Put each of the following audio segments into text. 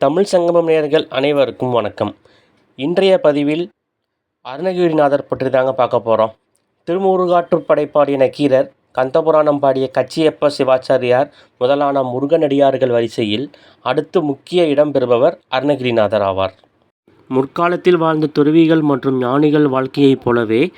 தமிழ் சங்கமம் நேயர்கள் அனைவருக்கும் வணக்கம். இன்றைய பதிவில் அருணகிரிநாதர் பற்றி தாங்க பார்க்க போகிறோம் திருமுருகாற்று படைப்பாடிய நக்கீரர் கந்தபுராணம் பாடிய கச்சியப்ப சிவாச்சாரியார் முதலான முருகனடியார்கள் வரிசையில் அடுத்து முக்கிய இடம் பெறுபவர் அருணகிரிநாதர் ஆவார். முற்காலத்தில் வாழ்ந்த துறவிகள் மற்றும் ஞானிகள் வாழ்க்கையைப் போலவே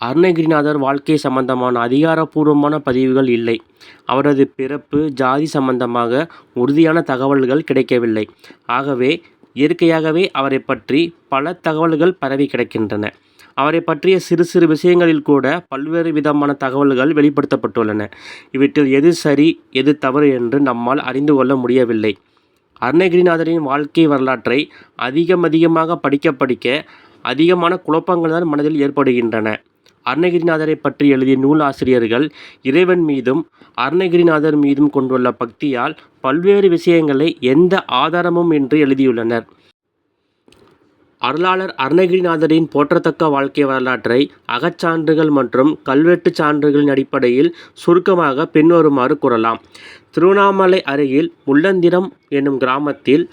அருணகிரிநாதர் வாழ்க்கை சம்பந்தமான அதிகாரப்பூர்வமான பதிவுகள் இல்லை. அவரது பிறப்பு ஜாதி சம்பந்தமாக உறுதியான தகவல்கள் கிடைக்கவில்லை. ஆகவே இயற்கையாகவே அவரை பற்றி பல தகவல்கள் பரவி கிடக்கின்றன. அவரை பற்றிய சிறு சிறு விஷயங்களில் கூட பல்வேறு விதமான தகவல்கள் வெளிப்படுத்தப்பட்டுள்ளன. இவற்றில் எது சரி எது தவறு என்று நம்மால் அறிந்து கொள்ள முடியவில்லை. அருணகிரிநாதரின் வாழ்க்கை வரலாற்றை அதிகம் அதிகமாக படிக்க படிக்க அதிகமான குழப்பங்கள் தான் மனதில் ஏற்படுகின்றன. அருணகிரிநாதரை பற்றி எழுதிய நூலாசிரியர்கள் இறைவன் மீதும் அருணகிரிநாதர் மீதும் கொண்டுள்ள பக்தியால் பல்வேறு விஷயங்களை எந்த ஆதாரமும் இன்றி எழுதியுள்ளனர். அருளாளர் அருணகிரிநாதரின் போற்றத்தக்க வாழ்க்கை வரலாற்றை அகச்சான்றுகள் மற்றும் கல்வெட்டுச் சான்றுகளின் அடிப்படையில் சுருக்கமாக பின்வருமாறு கூறலாம். திருவண்ணாமலை அருகில் முள்ளந்திரம் என்னும் கிராமத்தில்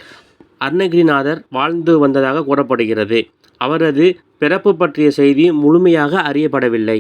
அருணகிரிநாதர் வாழ்ந்து வந்ததாக கூறப்படுகிறது. அவரது பிறப்பு பற்றிய செய்தி முழுமையாக அறியப்படவில்லை.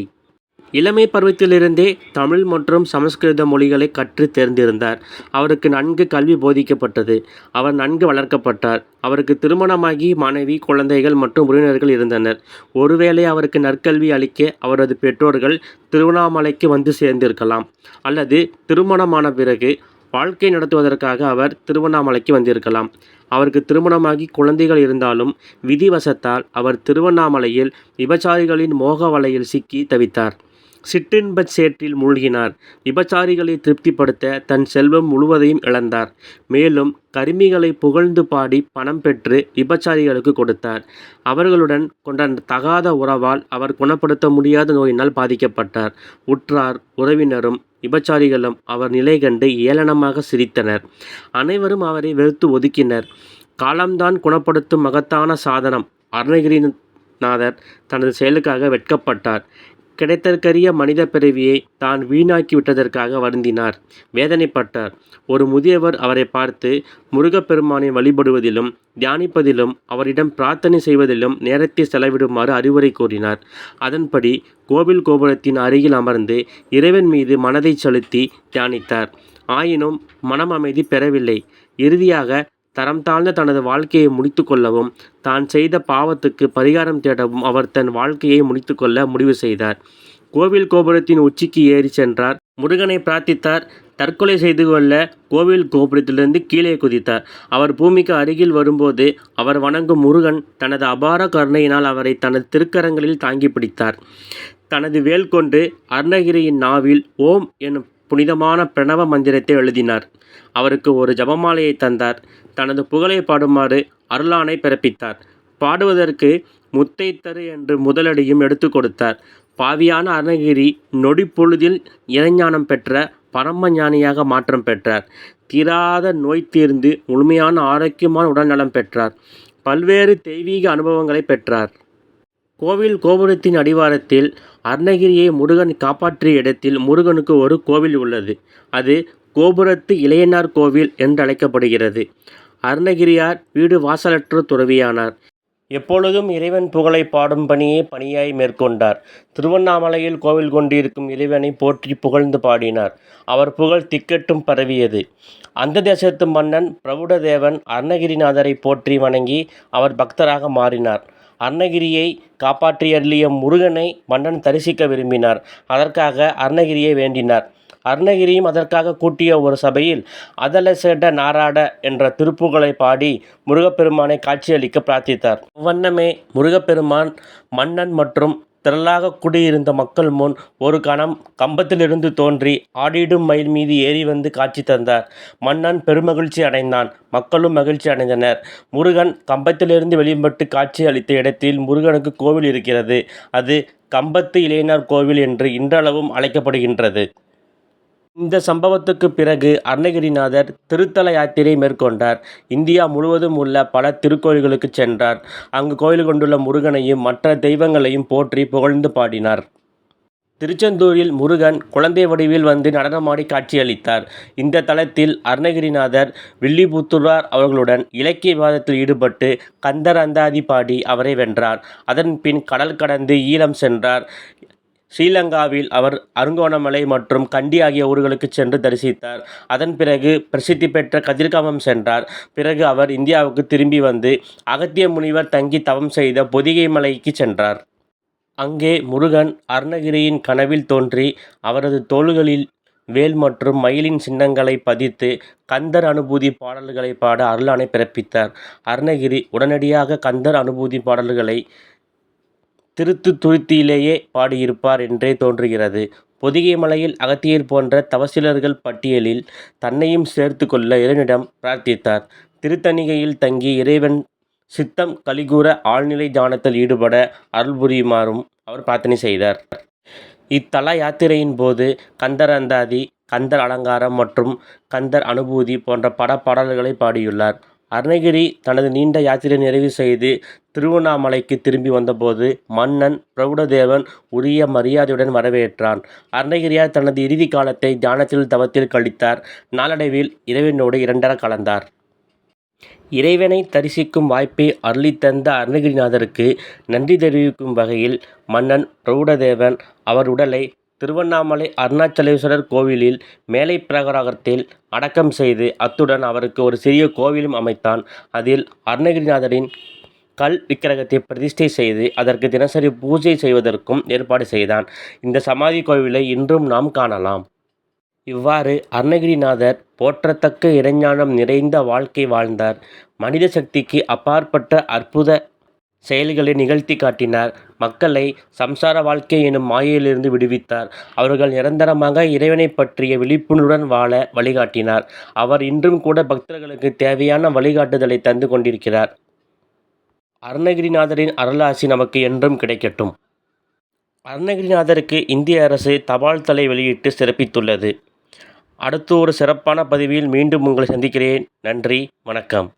இளமை பருவத்திலிருந்தே தமிழ் மற்றும் சமஸ்கிருத மொழிகளை கற்று தேர்ந்திருந்தார். அவருக்கு நன்கு கல்வி போதிக்கப்பட்டது. அவர் நன்கு வளர்க்கப்பட்டார். அவருக்கு திருமணமாகி மனைவி குழந்தைகள் மற்றும் உறவினர்கள் இருந்தனர். ஒருவேளை அவருக்கு நற்கல்வி அளிக்க அவரது பெற்றோர்கள் திருவண்ணாமலைக்கு வந்து சேர்ந்திருக்கலாம். அல்லது திருமணமான பிறகு வாழ்க்கை நடத்துவதற்காக அவர் திருவண்ணாமலைக்கு வந்திருக்கலாம். அவருக்கு திருமணமாகி குழந்தைகள் இருந்தாலும் விதிவசத்தால் அவர் திருவண்ணாமலையில் விபச்சாரிகளின் மோக வலையில் சிக்கி தவித்தார். சிற்றின்ப சேற்றில் மூழ்கினார். விபச்சாரிகளை திருப்திப்படுத்த தன் செல்வம் முழுவதையும் இழந்தார். மேலும் கருமிகளை புகழ்ந்து பாடி பணம் பெற்று விபச்சாரிகளுக்கு கொடுத்தார். அவர்களுடன் கொண்ட தகாத உறவால் அவர் குணப்படுத்த முடியாத நோயினால் பாதிக்கப்பட்டார். உற்றார் உறவினரும் விபச்சாரிகளும் அவர் நிலை கண்டு ஏளனமாக சிரித்தனர். அனைவரும் அவரை வெறுத்து ஒதுக்கினர். காலம்தான் குணப்படுத்தும் மகத்தான சாதனம் அருணகிரிநாதர் தனது செயலுக்காக வெட்கப்பட்டார். கிடைத்தற்கரிய மனித பிறவியை தான் வீணாக்கிவிட்டதற்காக வருந்தினார். வேதனைப்பட்டார். ஒரு முதியவர் அவரை பார்த்து முருகப்பெருமானை வழிபடுவதிலும் தியானிப்பதிலும் அவரிடம் பிரார்த்தனை செய்வதிலும் நேரத்தை செலவிடுமாறு அறிவுரை கூறினார். அதன்படி கோவில் கோபுரத்தின் அருகில் அமர்ந்து இறைவன் மீது மனதை செலுத்தி தியானித்தார். ஆயினும் மனம் அமைதி பெறவில்லை. இறுதியாக தரம் தாழ்ந்த தனது வாழ்க்கையை முடித்து கொள்ளவும் தான் செய்த பாவத்துக்கு பரிகாரம் தேடவும் அவர் தன் வாழ்க்கையை முடித்துக்கொள்ள முடிவு செய்தார். கோவில் கோபுரத்தின் உச்சிக்கு ஏறி சென்றார். முருகனை பிரார்த்தித்தார். தற்கொலை செய்து கொள்ள கோவில் கோபுரத்திலிருந்து கீழே குதித்தார். அவர் பூமிக்கு அருகில் வரும்போது அவர் வணங்கும் முருகன் தனது அபார கருணையினால் அவரை தனது திருக்கரங்களில் தாங்கி பிடித்தார். தனது வேல் கொண்டு அருணகிரியின் நாவில் ஓம் எனும் புனிதமான பிரணவ மந்திரத்தை எழுதினார். அவருக்கு ஒரு ஜபமாலையை தந்தார். தனது புகழை பாடுமாறு அருளானை பிறப்பித்தார். பாடுவதற்கு முத்தை தரு என்று முதலடியும் எடுத்து கொடுத்தார். பாவியான அருணகிரி நொடி பொழுதில் இறைஞானம் பெற்ற பரம ஞானியாக மாற்றம் பெற்றார். தீராத நோய் தீர்ந்து முழுமையான ஆரோக்கியமான உடல்நலம் பெற்றார். பல்வேறு தெய்வீக அனுபவங்களை பெற்றார். கோவில் கோபுரத்தின் அடிவாரத்தில் அருணகிரியை முருகன் காப்பாற்றிய இடத்தில் முருகனுக்கு ஒரு கோவில் உள்ளது. அது கோபுரத்து இளையனார் கோவில் என்று அழைக்கப்படுகிறது அருணகிரியார் வீடு வாசலற்று துறவியானார். எப்பொழுதும் இறைவன் புகழை பாடும் பணியே பணியாய் மேற்கொண்டார். திருவண்ணாமலையில் கோவில் கொண்டிருக்கும் இறைவனை போற்றி புகழ்ந்து பாடினார். அவர் புகழ் திக்கெட்டும் பரவியது. அந்த தேசத்து மன்னன் பிரபுடதேவன் அருணகிரிநாதரை போற்றி வணங்கி அவர் பக்தராக மாறினார். அருணகிரியை காப்பாற்றியருளிய முருகனை மன்னன் தரிசிக்க விரும்பினார். அதற்காக அருணகிரியை வேண்டினார். அருணகிரியும் அதற்காக கூட்டிய ஒரு சபையில் அதலசேட நாராட என்ற திருப்புகளை பாடி முருகப்பெருமானை காட்சியளிக்க பிரார்த்தித்தார். அவ்வண்ணமே முருகப்பெருமான் மன்னன் மற்றும் திரளாக குடியிருந்த மக்கள் முன் ஒரு கணம் கம்பத்திலிருந்து தோன்றி ஆடிடும் மயில் மீது ஏறி வந்து காட்சி தந்தார். மன்னன் பெருமகிழ்ச்சி அடைந்தான். மக்களும் மகிழ்ச்சி அடைந்தனர். முருகன் கம்பத்திலிருந்து வெளிப்பட்டு காட்சி அளித்த இடத்தில் முருகனுக்கு கோவில் இருக்கிறது. அது கம்பத்து இளையனார் கோவில் என்று இன்றளவும் அழைக்கப்படுகின்றது. இந்த சம்பவத்துக்கு பிறகு அருணகிரிநாதர் திருத்தல யாத்திரை மேற்கொண்டார் இந்தியா முழுவதும் உள்ள பல திருக்கோயில்களுக்கு சென்றார் அங்கு கோயில் கொண்டுள்ள முருகனையும் மற்ற தெய்வங்களையும் போற்றி புகழ்ந்து பாடினார் திருச்செந்தூரில் முருகன் குழந்தை வடிவில் வந்து நடனமாடி காட்சியளித்தார். இந்த தளத்தில் அருணகிரிநாதர் வில்லிபுத்துரார் அவர்களுடன் இலக்கிய விவாதத்தில் ஈடுபட்டு கந்தர் அந்தாதி பாடி அவரை வென்றார். அதன் பின் கடல் கடந்து ஈழம் சென்றார். ஸ்ரீலங்காவில் அவர் அருங்கோணமலை மற்றும் கண்டி ஆகிய ஊர்களுக்கு சென்று தரிசித்தார். அதன் பிறகு பிரசித்தி பெற்ற கதிர்காமம் சென்றார். பிறகு அவர் இந்தியாவுக்கு திரும்பி வந்து அகத்திய முனிவர் தங்கி தவம் செய்த பொதிகை மலைக்கு சென்றார். அங்கே முருகன் அருணகிரியின் கனவில் தோன்றி அவரது தோள்களில் வேல் மற்றும் மயிலின் சின்னங்களை பதித்து கந்தர் அனுபூதி பாடல்களை பாட அருளானை பிறப்பித்தார். அருணகிரி உடனடியாக கந்தர் அனுபூதி பாடல்களை திருத்து துருத்தியிலேயே பாடியிருப்பார் என்றே தோன்றுகிறது. பொதிகை மலையில் அகத்தியர் போன்ற தவசிலர்கள் பட்டியலில் தன்னையும் சேர்த்து கொள்ள இறைவனிடம் பிரார்த்தித்தார். திருத்தணிகையில் தங்கி இறைவன் சித்தம் கலிகூற ஆழ்நிலை தியானத்தில் ஈடுபட அருள் புரியுமாறும் அவர் பிரார்த்தனை செய்தார். இத்தல யாத்திரையின் போது கந்தர் அந்தாதி, கந்தர் அலங்காரம் மற்றும் கந்தர் அனுபூதி போன்ற பட பாடல்களை பாடியுள்ளார். அருணகிரி தனது நீண்ட யாத்திரை நிறைவு செய்து திருவண்ணாமலைக்கு திரும்பி வந்தபோது மன்னன் பிரபுடதேவன் உரிய மரியாதையுடன் வரவேற்றான். அருணகிரியார் தனது இறுதி காலத்தை தியானத்தில் தவத்தில் கழித்தார். நாளடைவில் இறைவனோடு இரண்டர கலந்தார். இறைவனை தரிசிக்கும் வாய்ப்பை அருளித்தந்த அருணகிரிநாதருக்கு நன்றி தெரிவிக்கும் வகையில் மன்னன் பிரபுடதேவன் அவர் உடலை திருவண்ணாமலை அருணாச்சலேஸ்வரர் கோவிலில் மேலை பிரகாரத்தில் அடக்கம் செய்து அத்துடன் அவருக்கு ஒரு சிறிய கோவிலும் அமைத்தான். அதில் அருணகிரிநாதரின் கல் விக்கிரகத்தை பிரதிஷ்டை செய்து அதற்கு தினசரி பூஜை செய்வதற்கும் ஏற்பாடு செய்தான். இந்த சமாதி கோவிலை இன்றும் நாம் காணலாம். இவ்வாறு அருணகிரிநாதர் போற்றத்தக்க இறைஞானம் நிறைந்த வாழ்க்கை வாழ்ந்தார். மனித சக்திக்கு அப்பாற்பட்ட அற்புத செயல்களை நிகழ்த்தி காட்டினார். மக்களை சம்சார வாழ்க்கை எனும் மாயையிலிருந்து விடுவித்தார். அவர்கள் நிரந்தரமாக இறைவனைப் பற்றிய விழிப்புணர்வுடன் வாழ வழிகாட்டினார். அவர் இன்றும் கூட பக்தர்களுக்கு தேவையான வழிகாட்டுதலை தந்து கொண்டிருக்கிறார். அருணகிரிநாதரின் அருளாசி நமக்கு என்றும் கிடைக்கட்டும். அருணகிரிநாதருக்கு இந்திய அரசு தபால் தலை வெளியிட்டு சிறப்பித்துள்ளது. அடுத்து ஒரு சிறப்பான பதிவில் மீண்டும் உங்களை சந்திக்கிறேன். நன்றி, வணக்கம்.